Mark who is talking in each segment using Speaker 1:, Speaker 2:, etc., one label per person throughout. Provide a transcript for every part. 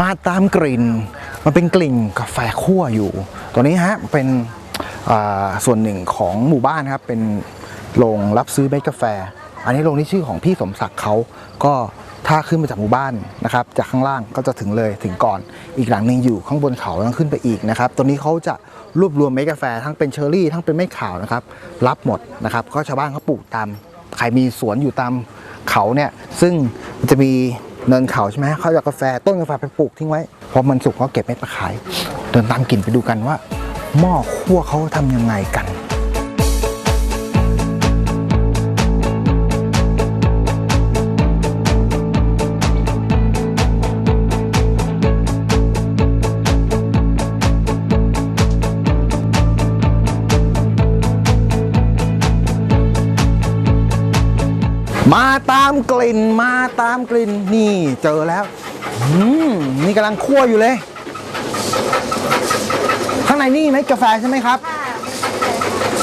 Speaker 1: มาตามกลิ่น มันเป็นกลิ่นกาแฟคั่วอยู่ ตัวนี้ฮะเป็นส่วนหนึ่งของหมู่บ้านครับ เป็นโรงรับซื้อเม็ดกาแฟ อันนี้โรงนี้ชื่อของพี่สมศักดิ์เขาก็ถ้าขึ้นมาจากหมู่บ้านนะครับ จากข้างล่างก็จะถึงเลยถึงก่อน อีกหลังหนึ่งอยู่ข้างบนเขาต้องขึ้นไปอีกนะครับ ตัวนี้เขาจะรวบรวมเม็ดกาแฟ ทั้งเป็นเชอร์รี่ ทั้งเป็นเม็ดขาวนะครับ รับหมดนะครับ ก็ชาวบ้านเขาปลูกตาม ใครมีสวนอยู่ตามเขาเนี่ย ซึ่งจะมี เนินเขาใช่ไหมเขาจะเอากาแฟต้นกาแฟไปปลูกทิ้งไว้พอมันสุกเขาเก็บเม็ดมาขาย เดินตามกลิ่นไปดูกันว่า หม้อคั่วเขาทำยังไงกัน มาตามกลิ่นมาตามกลิ่นนี่เจอแล้วอืมนี่กำลังคั่วอยู่เลย ข้างในนี่ไหมกาแฟใช่ไหมครับ
Speaker 2: ค่ะ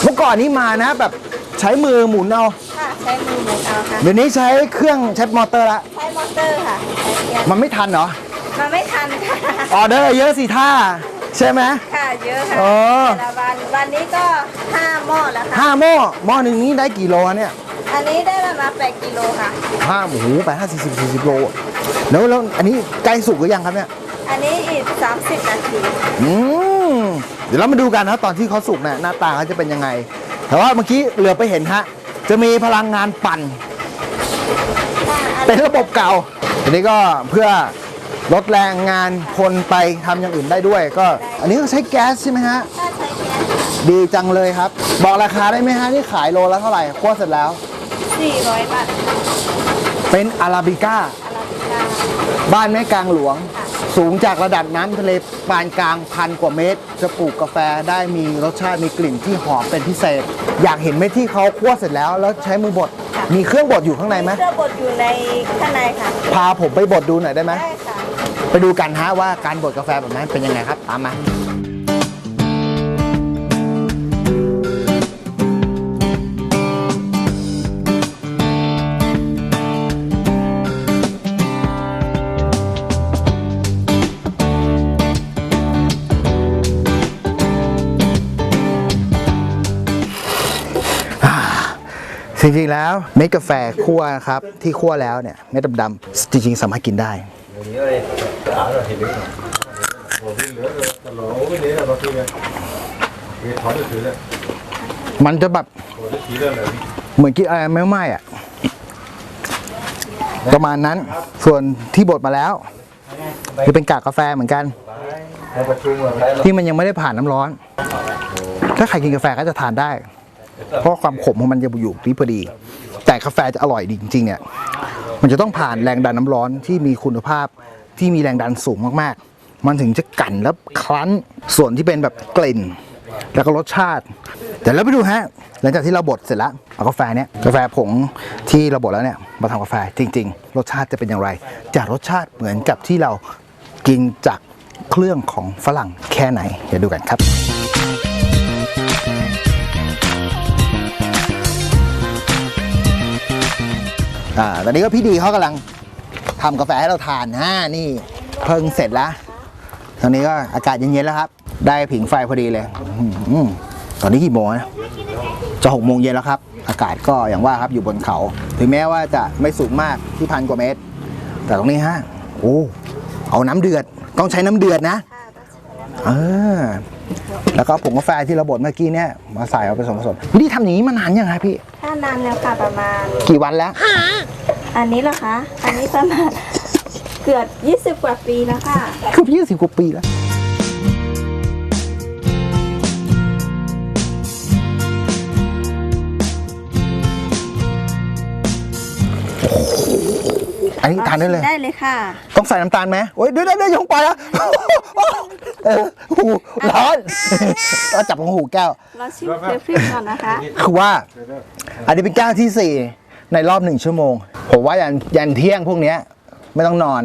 Speaker 1: เมื่อก่อนนี้มานะแบบใช้มือหมุนเอา
Speaker 2: ค่ะใช้มือหมุนเอาค่ะ
Speaker 1: เดี๋ยวนี้ใช้เครื่องใช้มอเตอร์ละ
Speaker 2: ใช้มอเตอร์ค่ะใช้เกียร์
Speaker 1: มันไม่ทันเหรอ
Speaker 2: มันไม่ทันค่ะ
Speaker 1: ออเดอร์เยอะสิท่าใช่ไหม
Speaker 2: ค่ะเยอะค่ะ
Speaker 1: อ๋อ
Speaker 2: แต่ละวันวันนี้ก็ห้าหม้อแล้วค่ะ
Speaker 1: ห้าหม้อหม้อหนึ่งนี้ได้กี่โลอะเนี่ย
Speaker 2: อันนี้ได้ประมาณแปดกิโลค่ะ
Speaker 1: ห้าหมูไปห้าสี่สิบสี่สิบโลแล้วแล้วอันนี้ใกล้สุกหรือยังครับเนี่ย
Speaker 2: อันนี้อีก 30 นาที
Speaker 1: อืมเดี๋ยวเรามาดูกันนะตอนที่เขาสุกเนี่ยหน้าตาเขาจะเป็นยังไง แต่ว่าเมื่อกี้เหลือไปเห็นฮะ จะมีพลังงานปั่น
Speaker 2: ค่ะอัน
Speaker 1: เป็นระบบเก่าทีนี้ก็เพื่อลดแรงงานคนไปทำอย่างอื่นได้ด้วย ก็ อันนี้ก็ใช้แก๊สใช่ไหมฮะ
Speaker 2: ถ้าใช้แก๊ส
Speaker 1: ดีจังเลยครับ บอกราคาได้ไหมฮะที่ขายโลละเท่าไหร่คั่วเสร็จแล้ว
Speaker 2: 400บาท
Speaker 1: เป็นอาราบิก้า
Speaker 2: อาราบิก้า
Speaker 1: บ้านแม่กลางหลวง
Speaker 2: ค่ะ
Speaker 1: สูงจากระดับน้ำทะเลปานกลางพันกว่าเมตร จะปลูกกาแฟได้มีรสชาติมีกลิ่นที่หอมเป็นพิเศษ อยากเห็นไหมที่เขาคั่วเสร็จแล้ว แล้วใช้มือบดมีเครื่องบดอยู่ข้างในไหม
Speaker 2: เครื่องบดอยู่ในข้างในค่ะ
Speaker 1: พาผมไปบดดูหน่อยได้ไหม
Speaker 2: ได้ค่ะ
Speaker 1: ไปดูกันฮะว่าการบดกาแฟแบบนั้นเป็นยังไงครับ ตามมา จริงๆแล้วเม็ดกาแฟคั่วนะครับที่คั่วแล้วเนี่ยเม็ดดำๆจริงๆสามารถกินได้ มันจะแบบเหมือนกินอะไรไม่ไหม้อะประมาณนั้นส่วนที่บดมาแล้วจะเป็นกากกาแฟเหมือนกันที่มันยังไม่ได้ผ่านน้ำร้อน ถ้าใครกินกาแฟก็จะทานได้ เพราะความขมของมันจะอยู่ที่พอดี แต่กาแฟจะอร่อยดีจริงๆเนี่ย มันจะต้องผ่านแรงดันน้ำร้อนที่มีคุณภาพที่มีแรงดันสูงมากๆ มันถึงจะกั่นแล้วคลั้นส่วนที่เป็นแบบกลิ่น แล้วก็รสชาติ แต่แล้วไปดูฮะ หลังจากที่เราบดเสร็จแล้วเอากาแฟเนี้ยกาแฟผงที่เราบดแล้วเนี่ยมาทำกาแฟจริง ๆ รสชาติจะเป็นอย่างไรจะรสชาติเหมือนกับที่เรากินจากเครื่องของฝรั่งแค่ไหนเดี๋ยวดูกันครับ อ่าตอนนี้ก็พี่ดีเขากำลังทำกาแฟให้เราทานนะนี่เพิ่งเสร็จแล้วตอนนี้ก็อากาศเย็นๆแล้วครับ ได้ผิงไฟพอดีเลยอื้อหือตอนนี้กี่โมงนะจะหกโมงเย็นแล้วครับ อากาศก็อย่างว่าครับอยู่บนเขา ถึงแม้ว่าจะไม่สูงมากที่พันกว่าเมตร แต่ตรงนี้ฮะโอ้เอาน้ำเดือดต้องใช้น้ำเดือดนะ
Speaker 2: ค่ะต้องใช้
Speaker 1: เออ แล้วก็ผงกาแฟที่เราบดเมื่อกี้เนี่ยมาใส่เอาไปผสมผสมวิธีทำอย่างนี้มานานยังไงพี่
Speaker 2: ถ้านานแล้วค่ะประมาณ
Speaker 1: กี่วันแล้ว
Speaker 2: อันนี้เหรอคะ อันนี้ประมาณเกือบ 20 กว่าปีแล้วค่ะ
Speaker 1: เกือบยี่สิบกว่าปีแล้ว อันนี้ทานได้เลย
Speaker 2: ได้เลยค่ะ
Speaker 1: ต้องใส่น้ำตาลไหมโอ้ยเดี๋ยวเดี๋ยวเดี๋ยวอยงไปแล้ว เออหูร้อนเราจับของหูแก้ว
Speaker 2: เราชิมเฟรมก่อนนะคะ
Speaker 1: คือว่า อันนี้เป็นแก้วที่สี่ในรอบหนึ่งชั่วโมง ผมว่ายันยันเที่ยงพวกเนี้ย ไม่ต้องนอน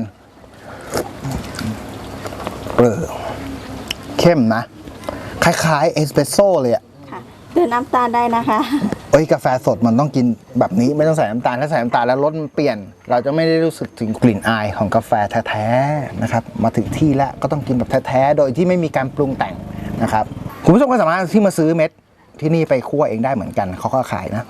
Speaker 1: เออ เข้มนะ คล้ายๆ เอสเปรสโซ่เลยอะ
Speaker 2: ค่ะเติมน้ำตาลได้นะคะ
Speaker 1: เอ้ยกาแฟสดมันต้องกินแบบนี้ไม่ต้องใส่น้ำตาลถ้าใส่น้ำตาลแล้วรสมันเปลี่ยน เราจะไม่ได้รู้สึกถึงกลิ่นอายของกาแฟแท้ๆนะครับมาถึงที่แล้วก็ต้องกินแบบแท้ๆโดยที่ไม่มีการปรุงแต่งนะครับคุณผู้ชมก็สามารถที่มาซื้อเม็ดที่นี่ไปคั่วเองได้เหมือนกันเขาก็ขายนะ